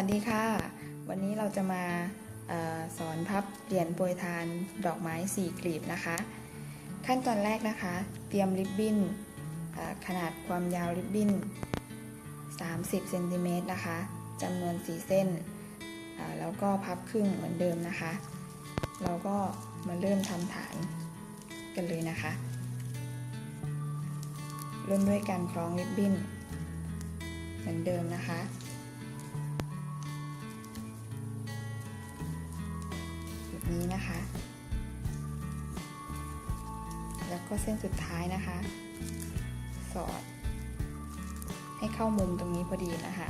วัสดีค่ะ วันนี้เราจะมาออสอนพับเหรียญโปรยทานดอกไม้สี่กลีบนะคะ ขั้นตอนแรกนะคะ เตรียมริบบิ้นขนาดความยาวริบบิ้น 30เซนติเมตรนะคะจำนวน 4 เส้น แล้วก็พับครึ่งเหมือนเดิมนะคะ เราก็มาเริ่มทำฐานกันเลยนะคะ เริ่มด้วยการคล้องริบบิ้น เหมือนเดิมนะคะ นี้นะคะ แล้วก็เส้นสุดท้ายนะคะ สอด ให้เข้ามุมตรงนี้พอดีนะคะ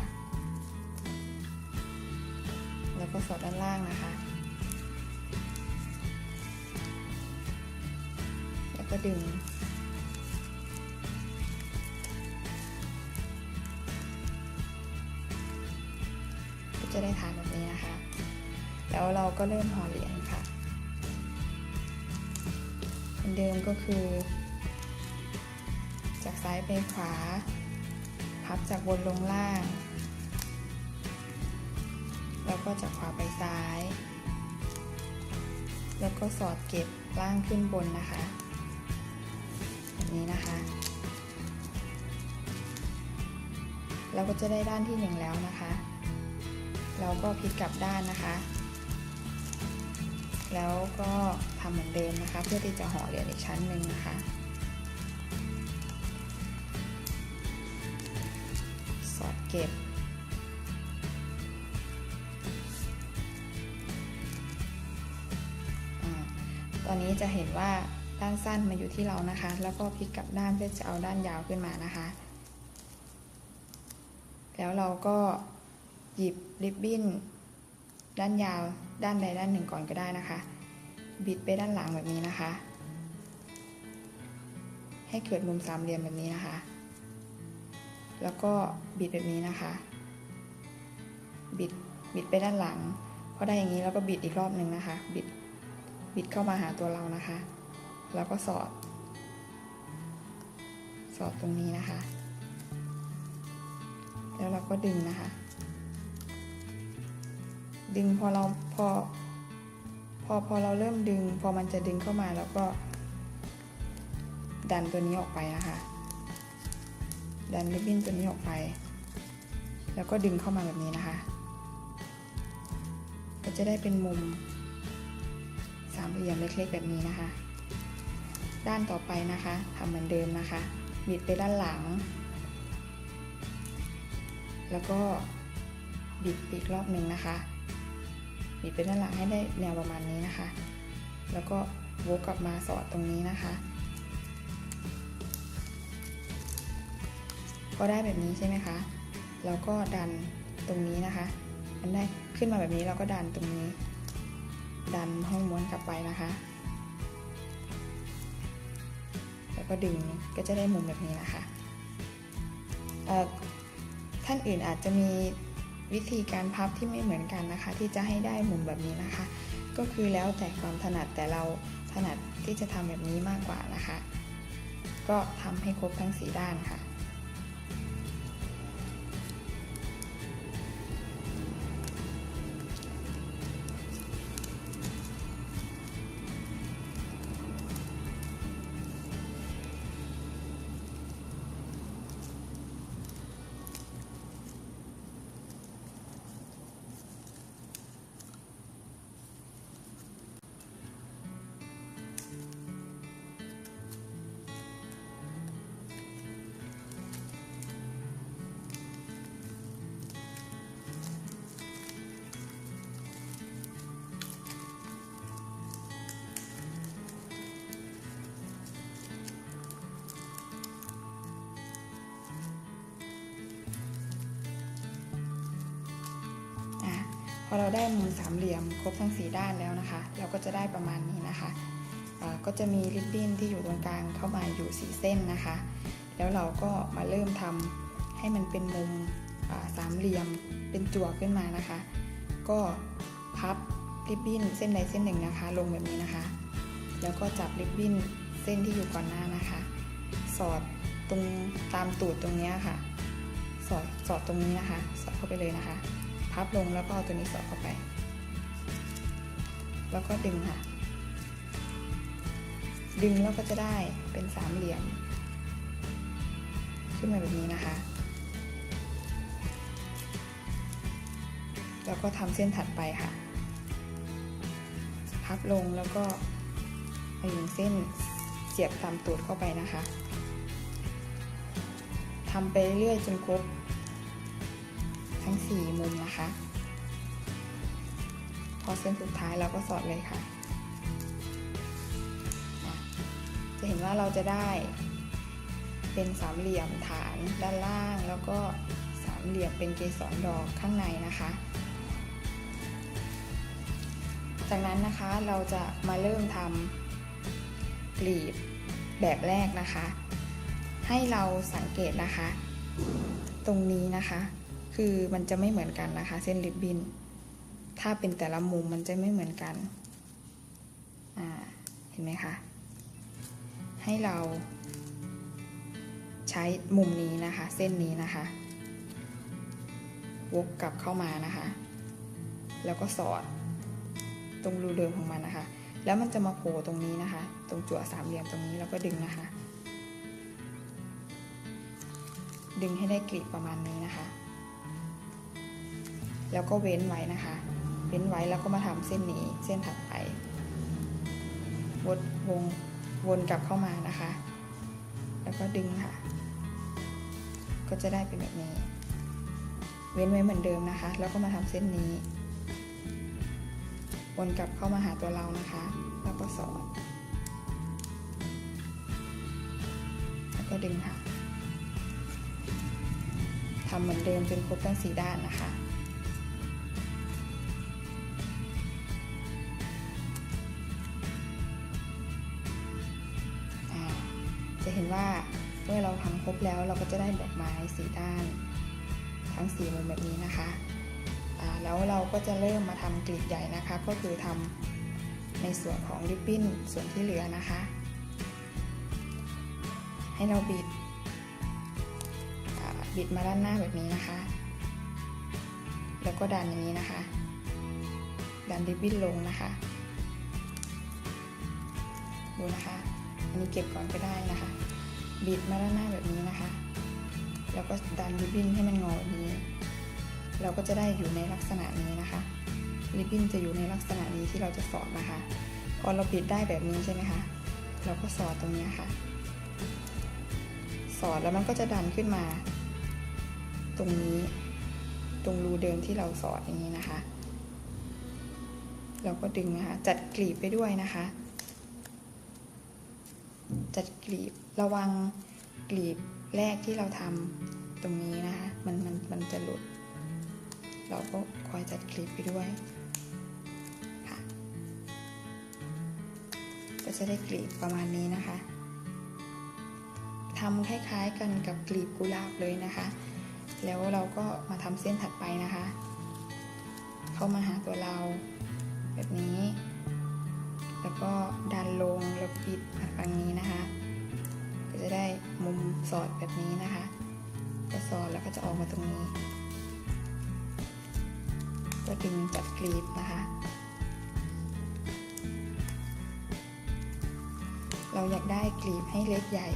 แล้วก็สอดด้านล่างนะคะ แล้วก็ดึงก็จะได้ฐานแบบนี้ แล้วเราก็เริ่มห่อเหรียญค่ะเหมือนเดิมก็คือ จากซ้ายไปขวา พับจากบนลงล่าง แล้วก็จากขวาไปซ้าย แล้วก็สอดเก็บล่างขึ้นบนนะคะแบบนี้นะคะเราก็จะได้ด้านที่หนึ่งแล้วนะคะ เราก็พลิกกลับด้านนะคะ แล้วก็ทำเหมือนเดิมนะคะ เพื่อที่จะห่อเหรียญอีกชั้นหนึ่งนะคะ สอดเก็บอตอนนี้จะเห็นว่าด้านสั้นมาอยู่ที่เรานะคะ แล้วก็พลิกกลับด้านเพื่อจะเอาด้านยาวขึ้นมานะคะ แล้วเราก็หยิบริบบิ้น ด้านยาวด้านใดด้านหนึ่งก่อนก็ได้นะคะ บิดไปด้านหลังแบบนี้นะคะ ให้เกิดมุมสามเหลี่ยมแบบนี้นะคะ แล้วก็บิดแบบนี้นะคะ บิดบิดไปด้านหลังพอได้อย่างนี้แล้วก็บิดอีกรอบหนึ่งนะคะ บิดบิดเข้ามาหาตัวเรานะคะ แล้วก็สอด สอดตรงนี้นะคะ แล้วเราก็ดึงนะคะ ดึงพอเราพอพอพอเราเริ่มดึง พอมันจะดึงเข้ามาแล้วก็ ดันตัวนี้ออกไปนะคะ ดันริบบิ้นตัวนี้ออกไป แล้วก็ดึงเข้ามาแบบนี้นะคะ ก็จะได้เป็นมุมสามเหลี่ยมเล็กๆแบบนี้นะคะ ด้านต่อไปนะคะทำเหมือนเดิมนะคะ บิดไปด้านหลัง แล้วก็บิดอีกรอบหนึ่งนะคะ บิดไปด้านหลังให้ได้แนวประมาณนี้นะคะ แล้วก็วกกลับมาสอดตรงนี้นะคะพอได้แบบนี้ใช่ไหมคะเราก็ดันตรงนี้นะคะ มันได้ขึ้นมาแบบนี้เราก็ดันตรงนี้ ดันห้องม้วนกลับไปนะคะ แล้วก็ดึงก็จะได้มุมแบบนี้นะคะท่านอื่นอาจจะมี วิธีการพับที่ไม่เหมือนกันนะคะ ที่จะให้ได้มุมแบบนี้นะคะ ก็คือแล้วแต่ความถนัดแต่เราถนัดที่จะทำแบบนี้มากกว่านะคะ ก็ทำให้ครบทั้งสีด้านค่ะอะ เราได้มุมสามเหลี่ยมครบทั้งสีด้านแล้วนะคะ เราก็จะได้ประมาณนี้นะคะก็จะมีริบบิ้นที่อยู่ตรงกลางเข้ามาอยู่สีเส้นนะคะ แล้วเราก็มาเริ่มทำให้มันเป็นมุมสามเหลี่ยมเป็นจั่วขึ้นมานะคะ ก็พับริบบิ้นเส้นใดเส้นหนึ่งนะคะ ลงแบบนี้นะคะ แล้วก็จับริบบิ้นเส้นที่อยู่ก่อนหน้านะคะ สอดตรงตามตูดตรงนี้ค่ะ สอดสอดตรงนี้นะคะ สอดเข้าไปเลยนะคะ พับลงแล้วก็เอาตัวนี้สอดเข้าไป แล้วก็ดึงค่ะ ดึงแล้วก็จะได้เป็นสามเหลี่ยม ขึ้นมาแบบนี้นะคะ แล้วก็ทำเส้นถัดไปค่ะ พับลงแล้วก็เอาหยิงเส้นเสียบตามตูดเข้าไปนะคะทำไปเรื่อยจนครบ ทั้ง 4 มุมนะคะ พอเส้นสุดท้ายเราก็สอดเลยค่ะอะ จะเห็นว่าเราจะได้เป็นสามเหลี่ยมฐานด้านล่าง แล้วก็สามเหลี่ยมเป็นเกสรดอกข้างในนะคะ จากนั้นนะคะเราจะมาเริ่มทำกลีบแบบแรกนะคะ ให้เราสังเกตนะคะ ตรงนี้นะคะ คือมันจะไม่เหมือนกันนะคะ เส้นริบบิ้นถ้าเป็นแต่ละมุมมันจะไม่เหมือนกันอ่าเห็นไหมคะ ให้เราใช้มุมนี้นะคะ เส้นนี้นะคะ วกกลับเข้ามานะคะ แล้วก็สอดตรงรูเดิมของมันนะคะ แล้วมันจะมาโผล่ตรงนี้นะคะ ตรงจั่วสามเหลี่ยมตรงนี้แล้วก็ดึงนะคะ ดึงให้ได้กลีบประมาณนี้นะคะ แล้วก็เว้นไว้นะคะ เว้นไว้แล้วก็มาทำเส้นนี้เส้นถัดไปวนวงวนกลับเข้ามานะคะ แล้วก็ดึงค่ะ ก็จะได้เป็นแบบนี้ เว้นไว้เหมือนเดิมนะคะ แล้วก็มาทำเส้นนี้ วนกลับเข้ามาหาตัวเรานะคะ แล้วก็สอดแล้วก็ดึงค่ะทำเหมือนเดิมจนครบทั้งสีด้านนะคะ ว่าเมื่อเราทำครบแล้วเราก็จะได้ดอกไม้สีด้านทั้งสีมุมแบบนี้นะคะแล้วเราก็จะเริ่มมาทำกลีบใหญ่นะคะ ก็คือทำในส่วนของริบบิ้นส่วนที่เหลือนะคะ ให้เราบิดบิดมาด้านหน้าแบบนี้นะคะ แล้วก็ดันอย่างนี้นะคะ ดันริบบิ้นลงนะคะดูนะคะ อันนี้เก็บก่อนก็ได้นะคะ บิดมาด้านหน้าแบบนี้นะคะ แล้วก็ดันริบบิ้นให้มันงอแบบนี้ เราก็จะได้อยู่ในลักษณะนี้นะคะริบบิ้นจะอยู่ในลักษณะนี้ที่เราจะสอดนะคะ พอเราบิดได้แบบนี้ใช่ไหมคะ เราก็สอดตรงนี้ค่ะ สอดแล้วมันก็จะดันขึ้นมา ตรงนี้ ตรงรูเดิมที่เราสอดอย่างนี้นะคะ เราก็ดึงนะคะ จัดกลีบไปด้วยนะคะ จัดกลีบ ระวังกลีบแรกที่เราทำตรงนี้นะคะ มันมันมันจะหลุด เราก็คอยจัดกลีบไปด้วยค่ะก็จะได้กลีบประมาณนี้นะคะทำคล้ายๆกันกับกลีบกุหลาบเลยนะคะ แล้วเราก็มาทำเส้นถัดไปนะคะ เข้ามาหาตัวเรา แบบนี้ แล้วก็ดันลงแล้วปิดฝั่งนี้นะคะ ก็จะได้มุมสอดแบบนี้นะคะก็สอดแล้วก็จะออกมาตรงนี้ก็ดึงจัดกรีบนะคะ เราอยากได้กลีบให้เล็กใหญ่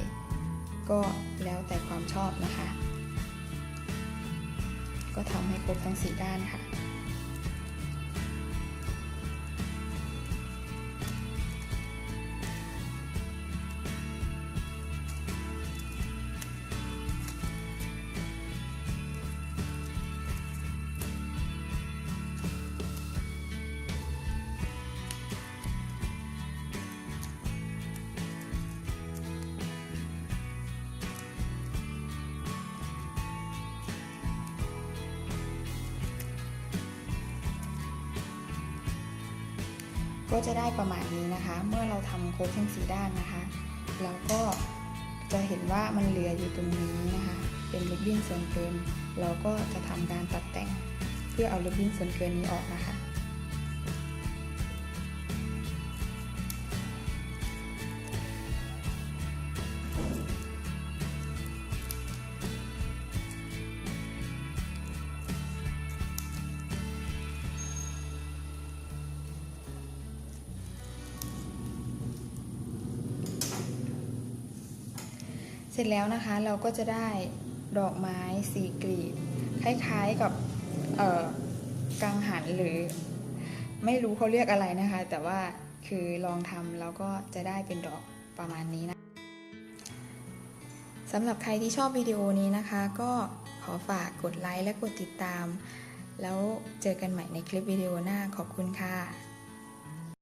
ก็แล้วแต่ความชอบนะคะ ก็ทำให้ครบทั้งสี่ด้านค่ะ ก็จะได้ประมาณนี้นะคะ เมื่อเราทำครบทั้งสีด้านนะคะเราก็จะเห็นว่ามันเหลืออยู่ตรงนี้นะคะ เป็นริบบิ้นส่วนเกิน เราก็จะทำการตัดแต่ง เพื่อเอาริบบิ้นส่วนเกินนี้ออกนะคะ ร็จแล้วนะคะเราก็จะได้ดอกไม้สีกลีบคล้ายๆกับกังหันหรือ ไม่รู้เขาเรียกอะไรนะคะ แต่ว่าคือลองทำแล้วก็จะได้เป็นดอกประมาณนี้นะสำหรับใครที่ชอบวิดีโอนี้นะคะ ก็ขอฝากกดไลค์และกดติดตาม แล้วเจอกันใหม่ในคลิปวิดีโอหน้าขอบคุณค่ะ